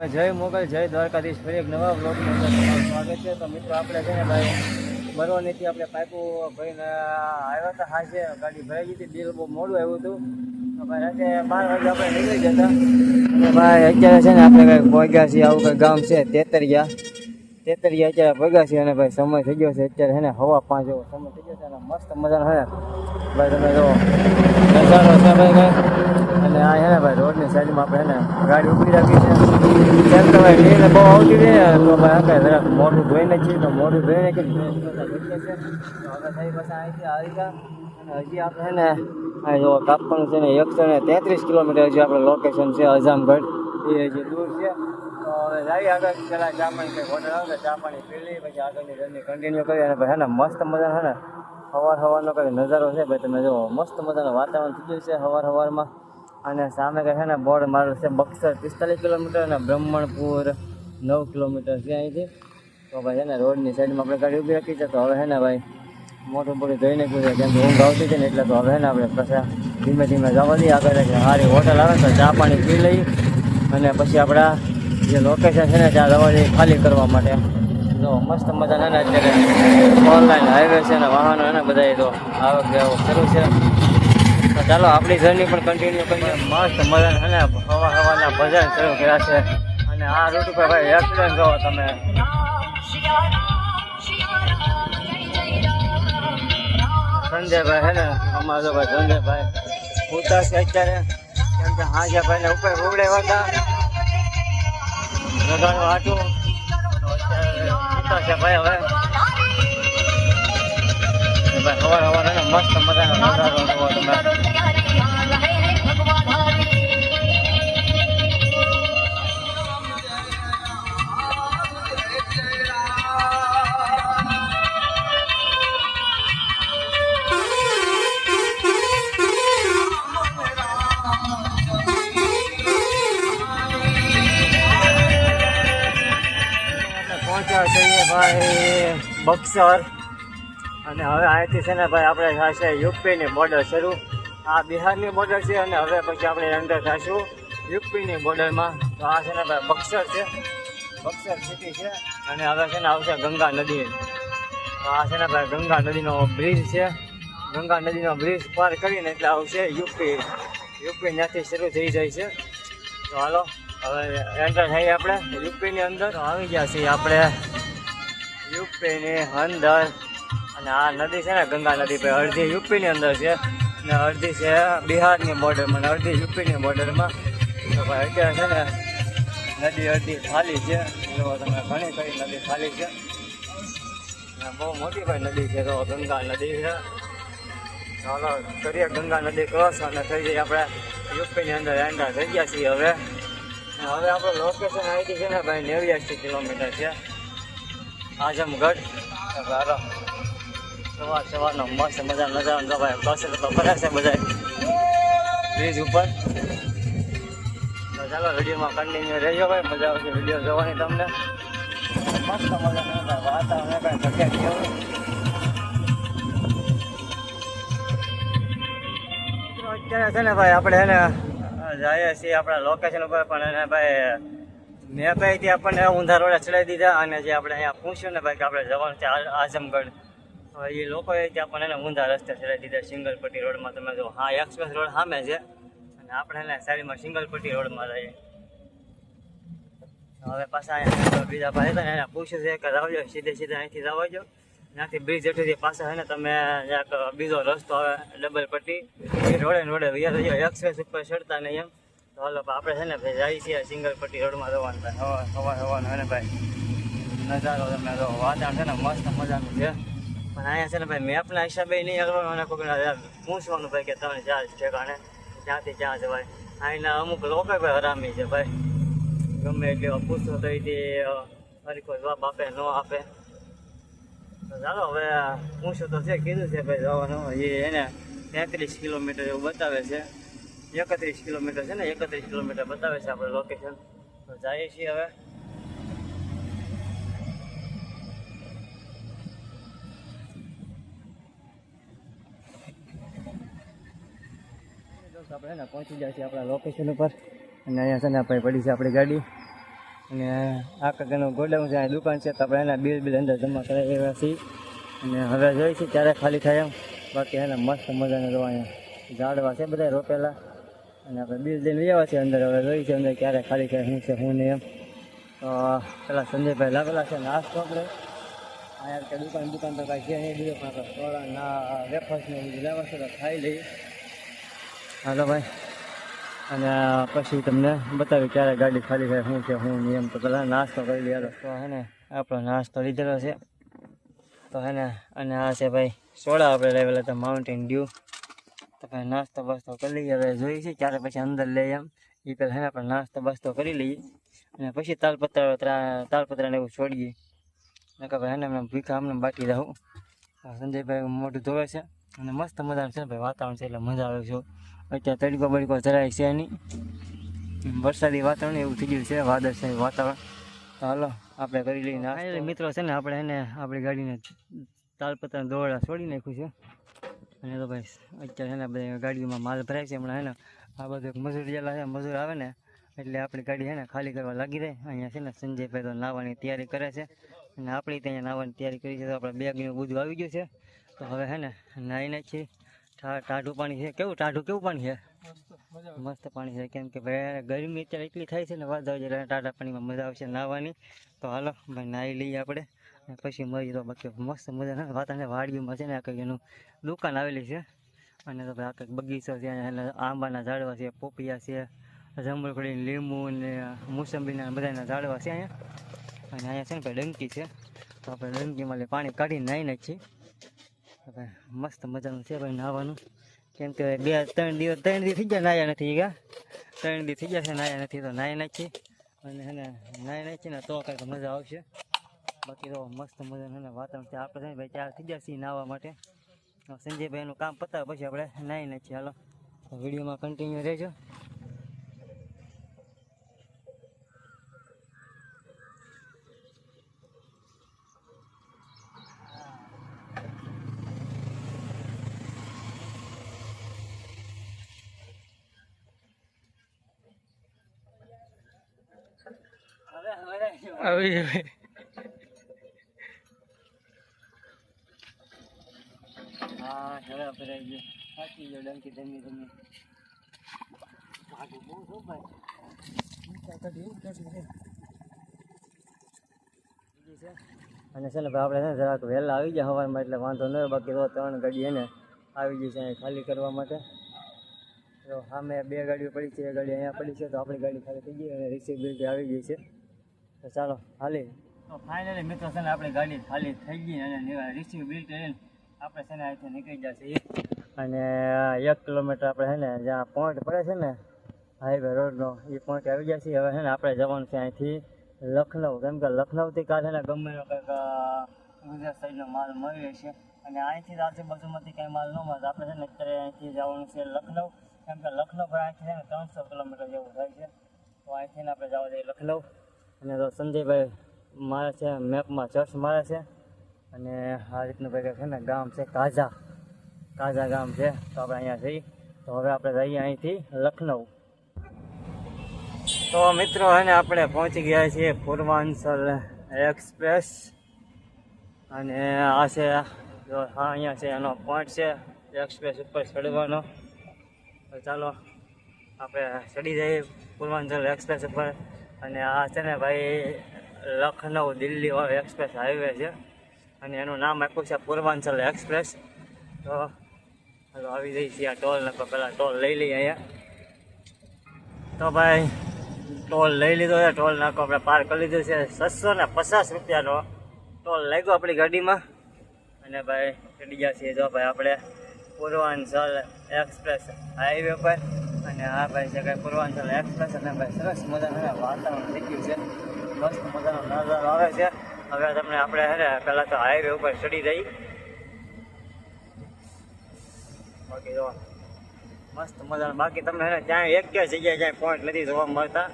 જય મોગલ, જય દ્વારકાધીશ. ફરી એક નવા બ્લોગમાં તમારું સ્વાગત છે. તો મિત્રો, આપણે છે ને ભાઈ બરોનીથી આપણે પાઇપો ભરીને આવ્યા હતા છે ગાડી ભરાઈ ગઈ હતી. બિલ બહુ મોડું આવ્યું હતું. ભાઈ રાતે બાર વાગે આપણે નીકળી જતા અને ભાઈ, અત્યારે છે ને આપણે કંઈક ભોગ્યા છીએ. આવું કંઈક ગામ છે, તેતરિયા. તેતરિયા અત્યારે ભોગ્યા છીએ અને ભાઈ, સમય થઈ ગયો છે. અત્યારે છે ને હવા પાંચ એવો સમય થઈ ગયો છે અને મસ્ત મજાનો છે ભાઈ, તમે જો, નજારો છે ભાઈ કંઈ. અને આ છે ને ભાઈ, રોડની સાઈડમાં આપણે છે ને ગાડી ઊભી રાખી છે. કે ભાઈ બહુ આવતી રહી, તો આપણે જરાક મોઢું ધોઈને છીએ, તો મોઢું ધોઈને કે હજી આપણે ને આ જો કાપવાનું છે ને એકસો ને તેત્રીસ કિલોમીટર હજી આપણે લોકેશન છે અજામગઢ એ હજી દૂર છે તો હવે આગળ પેલા ચા પાણી ચા પાણી પી પછી આગળની કન્ટિન્યુ કરીએ અને ભાઈ ને મસ્ત મજા છે ને સવાર સવારનો કંઈક નજારો છે? ભાઈ, તમે જુઓ મસ્ત મજાનું વાતાવરણ થઈ ગયું છે સવાર સવારમાં અને સામે કહે છે ને બોર્ડ મારું છે બક્સર પિસ્તાલીસ કિલોમીટર અને બ્રહ્મણપુર નવ કિલોમીટર છે અહીંથી. તો ભાઈ છે ને રોડની સાઈડમાં આપણે ગાડી ઊભી રાખી છે, તો હવે છે ને ભાઈ મોટું મોટું જોઈને પૂછે કેમ કે ઊંઘ આવતી હતી ને એટલે તો હવે છે ને આપણે પછી ધીમે ધીમે જવા દઈએ. આગળ સારી હોટલ આવે તો ચા પાણી પી લઈ અને પછી આપણા જે લોકેશન છે ને ત્યાં જવા દઈએ ખાલી કરવા માટે. તો મસ્ત મજાના અત્યારે ઓનલાઈન હાઈવે છે ને વાહનો એને બધા તો આવક જાવક શરૂ છે. ચાલો, આપણી જર્ની પણ કન્ટિન્યુ કરીએ. મસ્ત મજા અને હવા હવાના ભજન શરૂ કર્યા છે. અને આ રૂટ ઉપર ભાઈ એક્સિડન્ટ જો તમે. સંજયભાઈ હે ને, અમારો ભાઈ સંજયભાઈ. ઉતા છે અત્યારે, કેમ કે હાજાભાઈ ને ઉપર ઉવડે હતા. રગાડવા હાટું તો અત્યારે ઉતા છે ભાઈ હવે. ભાઈ સવાર મસ્ત મજાનો નજારો જોવો તમે. પહોંચ્યા છીએ ભાઈ બક્સર. અને હવે અહીંથી છે ને ભાઈ આપણે થશે યુપીની બોર્ડર શરૂ. આ બિહારની બોર્ડર છે અને હવે પછી આપણે અંદર થશું યુપીની બોર્ડરમાં તો આ છે ને ભાઈ બક્સર છે. બક્સર સિટી છે. અને હવે છે ને આવશે ગંગા નદી તો આ છે ને ભાઈ ગંગા નદીનો બ્રિજ છે. ગંગા નદીનો બ્રિજ પાર કરીને એટલે આવશે યુપી. યુપી ત્યાંથી શરૂ થઈ જાય છે. તો હાલો, હવે એન્ટર થઈએ આપણે યુપીની અંદર. આવી ગયા છીએ આપણે યુપીની અંદર. અને આ નદી છે ને, ગંગા નદી ભાઈ અડધી યુપીની અંદર છે ને અડધી છે બિહારની બોર્ડરમાં અને અડધી યુપીની બોર્ડરમાં તો ભાઈ, અત્યારે છે ને નદી અડધી ખાલી છે. તમે ઘણી કઈ નદી ખાલી છે. બહુ મોટી ભાઈ નદી છે, તો ગંગા નદી છે. ચાલો, કરીએ ગંગા નદી ક્રોસ અને થઈ જઈએ આપણે યુપીની અંદર એન્ટર થઈ ગયા છીએ હવે. હવે આપણું લોકેશન આવી છે ને ભાઈ નેવ્યાસી કિલોમીટર છે. આઝમગઢ. ચાલો. સવાર સવારનો મસ્ત મજા નજારો તો ભાઈ કસરત તો કરે છે બધા બ્રિજ ઉપર તો ચાલો વિડીયોમાં કન્ટિન્યુ રહેજો ભાઈ મજા આવશે વીડિયો જોવાની તમને મસ્ત મજાનું વાતાવરણ કાંઈ જગ્યા કેવું મિત્રો, અત્યારે છે ને ભાઈ આપણે છે ને જઈએ છીએ આપણા લોકેશન ઉપર પણ એને ભાઈ મેં ભાઈ ત્યાં આપણને ઊંધા રોડે ચડાવી દીધા અને જે આપણે અહીંયા પૂછ્યું ને ભાઈ કે આપણે જવાનું છે આ- આઝમગઢ હવે એ લોકોએ ત્યાં પણ એને ઊંધા રસ્તે ચડાવી દીધા સિંગલ પટ્ટી રોડમાં તમે જો હા એક્સપ્રેસ રોડ સામે છે અને આપણે એને સાઈડમાં સિંગલ પટ્ટી રોડમાં રહીએ હવે પાછા અહીંયા બીજા ભાઈ હતા ને એને પૂછ્યું છે કે આવજો સીધે સીધે અહીંથી જવાજો ત્યાંથી બ્રિજ જેટલી પાછા છે ને તમે એક બીજો રસ્તો આવે ડબલ પટ્ટી રોડે રોડે થઈ જાય એક્સપ્રેસ ઉપર ચડતા નહીં એમ તો હાલો આપણે છે ને ભાઈ જઈએ છીએ સિંગલ પટ્ટી રોડમાં ભાઈ હવા હવા હવાનું ને ભાઈ નજારો તમે તો વાતાવરણ છે ને મસ્ત મજાનું છે પણ અહીંયા છે ને ભાઈ મેપના હિસાબે નહીં હલવાનું અને કોઈ પૂછવાનું ભાઈ કે તમે જ્યાં ઠેકાણે ત્યાંથી છે ભાઈ અહીંના અમુક લોકો ભાઈ હરામી છે ભાઈ. ગમે એટલે પૂછો તો એથી હરીકો જવાબ આપે, ન આપે. ચાલો, હવે પૂછું તો છે, કીધું છે ભાઈ જવાનું. એ એને તેત્રીસ કિલોમીટર એવું બતાવે છે. એકત્રીસ કિલોમીટર છે ને, એકત્રીસ કિલોમીટર બતાવે છે આપણે લોકેશન તો જઈએ છીએ હવે. આપણે ને પહોંચી જાય છે આપણા લોકેશન ઉપર. અને અહીંયા છે ને આપણે પડી છે આપણી ગાડી. અને આ કાકાનું ગોડાઉન છે દુકાન છે, તો આપણે એના બિલ બિલ અંદર જમા કરાવી રહ્યા છીએ. અને હવે જોઈ છીએ ત્યારે ખાલી થાય એમ. બાકી એના મસ્ત મજાને જોવા અહીંયા ઝાડવા છે બધા રોપેલા. અને આપણે બિલ દઈને આવ્યા છીએ અંદર. હવે જોઈ છીએ અંદર ક્યારે ખાલી થાય, શું છે, શું નહીં એમ. તો પેલા સંજયભાઈ લાગેલા છે નાસ્તો આપણે અહીંયા દુકાન દુકાન તો કાંઈ છે નહીં, બીજું પણ આપણે ના, વેફર્સ ને બધું લેવા છે, તો ખાઈ લઈએ. હાલો ભાઈ. અને પછી તમને બતાવ્યું ક્યારે ગાડી ખાલી થાય, શું છે, શું નિયમ તો પહેલાં નાસ્તો કરી લઈએ તો હે ને, આપણો નાસ્તો લીધેલો છે. તો હે ને, અને આ છે ભાઈ, સોડા આપણે લેવેલા હતા માઉન્ટેન ડ્યુ તો ભાઈ નાસ્તો બાસ્તો કરી લઈએ, હવે જોઈએ છે ક્યારે પછી અંદર લઈએ એમ. એ પહેલાં હે ને, આપણે નાસ્તો બાસ્તો કરી લઈએ. અને પછી તાલપત્ર તાલપત્રાને એવું છોડીએ. નકર ભાઈ એને એમને ભીખા અમને બાકી રહું. સંજયભાઈ મોઢું ધોવે છે. અને મસ્ત મજાનું છે ને ભાઈ વાતાવરણ છે, એટલે મજા આવે છે. અત્યારે તડકો બડકો જરાય છે નહીં. વરસાદી વાતાવરણ એવું થઈ ગયું છે, વાદળ છે, વાતાવરણ. તો હાલો, આપણે કરી લઈને. મિત્રો છે ને, આપણે એને આપણી ગાડીને તાલપત્રા દોરડા છોડી નાખ્યું છે. અને તો ભાઈ, અત્યારે છે ને બધા ગાડીઓમાં માલ ભરાય છે હમણાં એને આ બધું મજૂર જેલા છે, મજૂર આવે ને, એટલે આપણી ગાડી છે ને, ખાલી કરવા લાગી રહે અહીંયા છે ને સંજયભાઈ તો નાવાની તૈયારી કરે છે. અને આપણી ત્યાં નાવાની તૈયારી કરી છે, તો આપણે બેગનું બધું આવી ગયું છે. તો હવે છે ને, નાહી નાખીએ. ટાઢું પાણી છે? કેવું? ટાઢું કેવું પાણી છે? મસ્ત પાણી છે. કેમ કે ભાઈ ગરમી અત્યારે એટલી થાય છે ને વાદળ એટલે ટાટા પાણીમાં મજા આવશે નાહવાની. તો હાલો ભાઈ નાહી લઈએ આપણે. પછી મળી તો બાકી મસ્ત મજા વાતાવરણ વાડીઓમાં છે ને આ કંઈક એનું દુકાન આવેલી છે. અને તો ભાઈ આ કંઈક બગીચો છે અને આંબાના ઝાડવા છે પોપિયા છે જંબલકડી લીંબુ ને મોસંબીના બધાના ઝાડવા છે અહીંયા. અને અહીંયા છે ને ભાઈ ડંકી છે. તો આપણે ડંકીમાં પાણી કાઢીને નાહીને છીએ મસ્ત મજાનું છે ભાઈ નાહવાનું કેમ કે બે, ત્રણ દિવસ ત્રણ દિવસ થઈ ગયા નાયા નથી ગયા ત્રણ દિવસ થઈ ગયા છે, નાયા નથી તો નાહી નાખીએ. અને એને નાહી નાખીએ ને તો કંઈક મજા આવશે. બાકી તો મસ્ત મજાનું છે ને વાતાવરણ છે. આપણે ભાઈ ચાર થઈ ગયા છીએ નાહવા માટે. સંજયભાઈનું કામ પતાવે પછી આપણે. નાહી નાખીએ, હાલો. વિડીયોમાં કન્ટિન્યુ રહેજો. હવે હવે આવી હા ઝડપ ભરાઈ ગયો સાચી ગયો ડંકી ધમી ધમી ભાગું બહુ છો ભાઈ બીજી છે અને છે ને ભાઈ, આપણે છે ને જરાક વહેલા આવી ગયા સવારમાં એટલે વાંધો ન હોય, બાકી તો ત્રણ ગાડી એને આવી ગઈ છે અહીં ખાલી કરવા માટે. તો સામે બે ગાડીઓ પડી છે, એક ગાડી અહીંયા પડી છે, તો આપણી ગાડી ખાલી થઈ ગઈ અને રિસીવ બિલ આવી ગઈ છે. તો ચાલો હાલી તો ફાઇનલી મિત્રો છે ને આપણી ગાડી ખાલી થઈ ગઈ અને રિસીવ બિલ કરીને આપણે છે ને અહીંથી નીકળી જશે અને એક કિલોમીટર આપણે છે ને જ્યાં પોઈન્ટ પડે છે ને હાઈવે રોડનો એ પોઈન્ટ આવી ગયા છીએ. હવે છે ને આપણે જવાનું છે અહીંથી લખનઉ. કેમ કે લખનઉથી કાલે ને ગમે કંઈક ગુજરાત સાઈડનો માલ મળી છે અને અહીંથી આજુબાજુમાંથી કંઈ માલ ન મળે. આપણે છે ને અત્યારે અહીંથી જવાનું છે લખનઉ. કેમ કે લખનઉ પર અહીંથી છે ને ત્રણસો કિલોમીટર જેવું થાય છે. તો અહીંથી આપણે જવા જઈએ લખનઉ. અને તો સંજયભાઈ મારે છે, મેપમાં ચર્ચ મારે છે. અને આ રીતનું ભાઈ છે ને, ગામ છે કાઝા. કાઝા ગામ છે, તો આપણે અહીંયા જઈ. તો હવે આપણે જઈએ અહીંથી લખનઉ. તો મિત્રો અને આપણે પહોંચી ગયા છીએ પૂર્વાંચલ એક્સપ્રેસ. અને આ છે, જો હા, અહીંયા છે, એનો પોઈન્ટ છે, એક્સપ્રેસ ઉપર ચડવાનો. તો ચાલો, આપણે ચડી જઈએ પૂર્વાંચલ એક્સપ્રેસ ઉપર. અને આ છે ને ભાઈ લખનઉ દિલ્હી વાળો એક્સપ્રેસ હાઈવે છે. અને એનું નામ આપ્યું છે પૂર્વાંચલ એક્સપ્રેસ. તો હાલો, આવી જઈ છીએ આ ટોલ નકો પહેલાં ટોલ લઈ લઈએ અહીંયા. તો ભાઈ, ટોલ લઈ લીધો છે, ટોલ નાકો આપણે પાર કરી લીધો છે. છસો ને પચાસ રૂપિયાનો ટોલ લાગ્યો આપણી ગાડીમાં. અને ભાઈ ચડી ગયા છીએ જો ભાઈ આપણે પૂર્વાંચલ એક્સપ્રેસ હાઈવે પર. અને આ ભાઈ જગ્યાએ પૂર્વાંચલ એક્સપ્રેસ અને ભાઈ સરસ મજાનું વાતાવરણ થઈ છે. મસ્ત મજાનો નજારો આવે છે. હવે તમને આપણે હે ને પહેલાં તો હાઈવે ઉપર ચડી જઈ. બાકી જો, મસ્ત મજાનું. બાકી તમને હે ત્યાં એક કે જગ્યાએ ક્યાંય પોઈન્ટ નથી જોવા મળતા.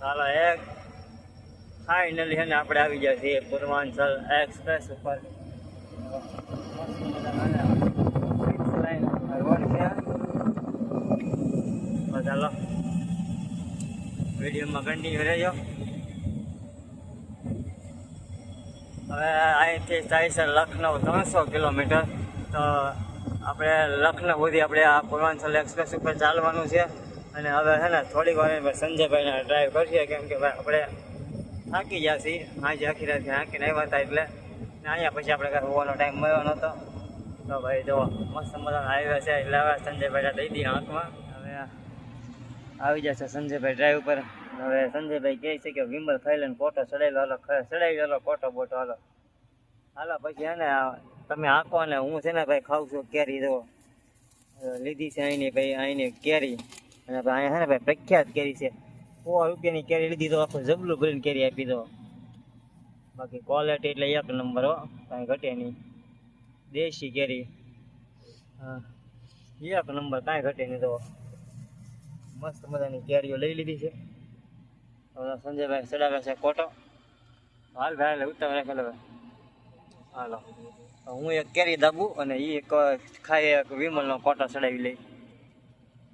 ચાલો, એક. ફાઇનલી છે ને આપણે આવી ગયા છીએ, પૂર્વાંચલ એક્સપ્રેસ ઉપર રોડ છે ચાલો. વિડીયોમાં કન્ટિન્યુ રહેજો. હવે અહીંથી થાય છે લખનઉ ત્રણસો કિલોમીટર. તો આપણે લખનઉ સુધી આપણે આ પૂર્વાંચલ એક્સપ્રેસ ઉપર ચાલવાનું છે. અને હવે છે ને થોડીક વાર સંજયભાઈને ડ્રાઈવ કરીએ, કેમ કે ભાઈ આપણે થાકી ગયા છીએ. આજે આખી રાત થાકીને આવ્યા હતા એટલે. અહીંયા પછી આપણે કાંઈ હોવાનો ટાઈમ મળ્યો નહોતો. તો ભાઈ જો મસ્ત મજા હાઈવે છે. એટલે હવે સંજયભાઈ દઈ દઈએ આંખમાં હવે આવી જશે સંજયભાઈ ડ્રાઈવ ઉપર. હવે સંજયભાઈ કહે છે કે વિમલ ફાઇલન કોટો ચડાવેલો હાલો ચડાવી હાલો કોટો બોટો, હાલો. હાલો, પછી એને તમે આંકો ને હું છે ને ભાઈ ખાઉં છું કેરી, જો. લીધી છે અહીંની ભાઈ, અહીંની કેરી. અને અહીંયા છે ને ભાઈ પ્રખ્યાત કેરી છે. સો રૂપિયાની કેરી લીધી, તો આખું જબલું ભરીને કેરી આપી દો. બાકી ક્વોલિટી એટલે એક નંબર, હો. કાંઈ ઘટે નહીં. દેશી કેરી. હા. એક નંબર, કાંઈ ઘટે નહીં, તો. મસ્ત મજાની કેરીઓ લઈ લીધી છે. હવે સંજયભાઈ ચડાવે છે કોટો. હાલ ભાઈ ઉતાવળ રાખેલો ભાઈ. હાલો. હું એક કેરી દાબું અને એ એક ખાઈ એક વિમલનો કોટો ચડાવી લઈ.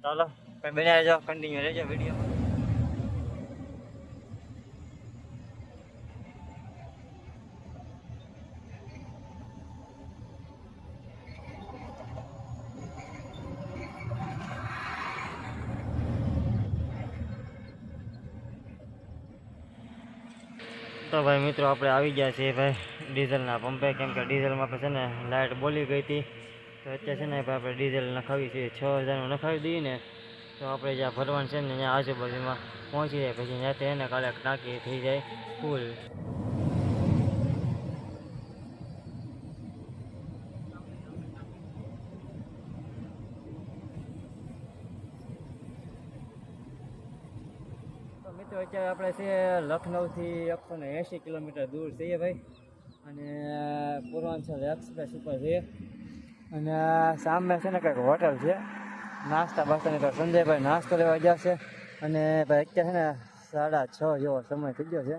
ચાલો, કંઈ બનાવી જાઓ કન્ટિન્યુ રહેજો વીડિયો તો ભાઈ મિત્રો આપણે આવી ગયા છીએ ભાઈ ડીઝલના પંપે. કેમ કે ડીઝલમાં આપણે છે ને લાઇટ બોલી ગઈ હતી. તો અત્યારે છે ને આપણે ડીઝલ નખાવી છીએ છ હજારનું નખાવી દઈએ ને, તો આપણે જ્યાં ભરવાનું છે ને ત્યાં આજુબાજુમાં પહોંચી જાય. પછી ત્યાં એને કાલે ટાંકી થઈ જાય ફૂલ તો મિત્રો અત્યારે આપણે છે લખનઉથી એકસો ને કિલોમીટર દૂર છીએ ભાઈ. અને પૂર્વાંચલ એક્સપ્રેસ ઉપર છે અને સામે છે ને કંઈક હોટલ છે. નાસ્તા બાસ્તાની તો સંજયભાઈ નાસ્તો લેવા ગયા છે. અને ભાઈ અત્યારે છે ને સાડા છ જેવો સમય થઈ ગયો છે.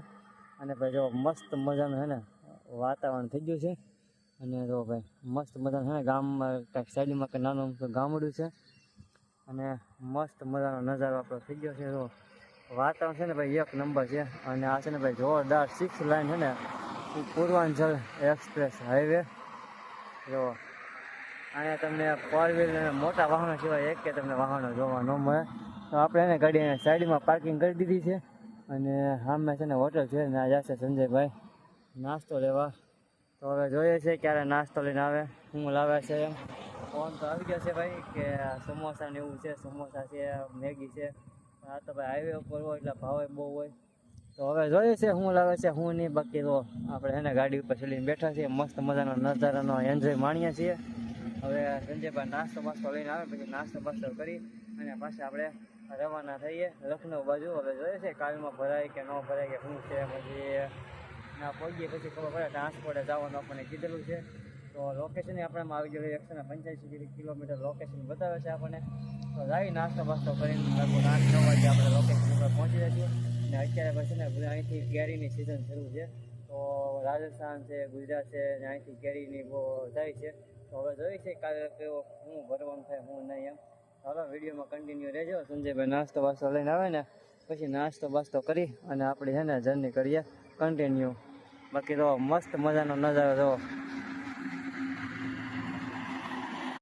અને ભાઈ જો મસ્ત મજાનું છે ને વાતાવરણ થઈ ગયું છે. અને જો ભાઈ મસ્ત મજાનું છે ને ગામમાં કંઈક સાઈડમાં કંઈક નાનું ગામડું છે. અને મસ્ત મજાનો નજારો આપણો થઈ ગયો છે, જો. વાતાવરણ છે ને ભાઈ, એક નંબર છે. અને આ છે ને ભાઈ જોરદાર સિક્સ લાઇન છે ને, પૂર્વાંચલ એક્સપ્રેસ હાઈવે જો, અહીંયા તમને ફોર વ્હીલ અને મોટા વાહનો સિવાય એક કે તમને વાહનો જોવા ન મળે. તો આપણે એને ગાડી સાઈડમાં પાર્કિંગ કરી દીધી છે. અને સામે છે ને હોટલ છે ને, આ જશે સંજયભાઈ. નાસ્તો લેવા. તો હવે જોઈએ છે ક્યારે નાસ્તો લઈને આવે. શું લાવે છે એમ. ફોન તો આવી ગયો છે ભાઈ કે સમોસા ને એવું છે, સમોસા છે, મેગી છે. આ તો ભાઈ હાઈવે ઉપર હોય એટલે ભાવે બહુ હોય. તો હવે જોઈએ છે શું લાગે છે, શું નહીં, બાકી તો આપણે એને ગાડી ઉપર ચડીને બેઠા છીએ, મસ્ત મજાનો નજારાનો એન્જોય માણીએ છીએ. હવે સંજયભાઈ નાસ્તો બાસ્તો લઈને આવે, પછી નાસ્તો બાસ્તો કરી અને પાછા આપણે રવાના થઈએ લખનઉ બાજુ. હવે જોઈએ છે કાલમાં ભરાય કે ન ભરાય કે શું છે, પછી ના પહોંચીએ પછી ખબર પડે, ટ્રાન્સપોર્ટે જવાનું આપણને કીધેલું છે. તો લોકેશન આપણે આવી ગયું એકસો ને પંચ્યાસી કિલોમીટર લોકેશન બતાવે છે આપણને. તો જાય નાસ્તો બાસ્તો કરીને લગભગ આઠ નવ વાગે આપણે લોકેશન અને અત્યારે પછી ને અહીંથી કેરીની સિઝન શરૂ છે. તો રાજસ્થાન છે, ગુજરાત છે, ને અહીંથી કેરીની બહુ થાય છે. તો હવે જોઈએ છે કાલે કેવો, હું ભરવાનું થાય, હું નહીં એમ. હવે વિડીયોમાં કન્ટિન્યુ રહેજો. સંજયભાઈ નાસ્તો વાસ્તો લઈને આવે ને, પછી નાસ્તો બાસ્તો કરી અને આપણે છે ને જર્ની કરીએ. કન્ટિન્યુ બાકી તો મસ્ત મજાનો નજારો જો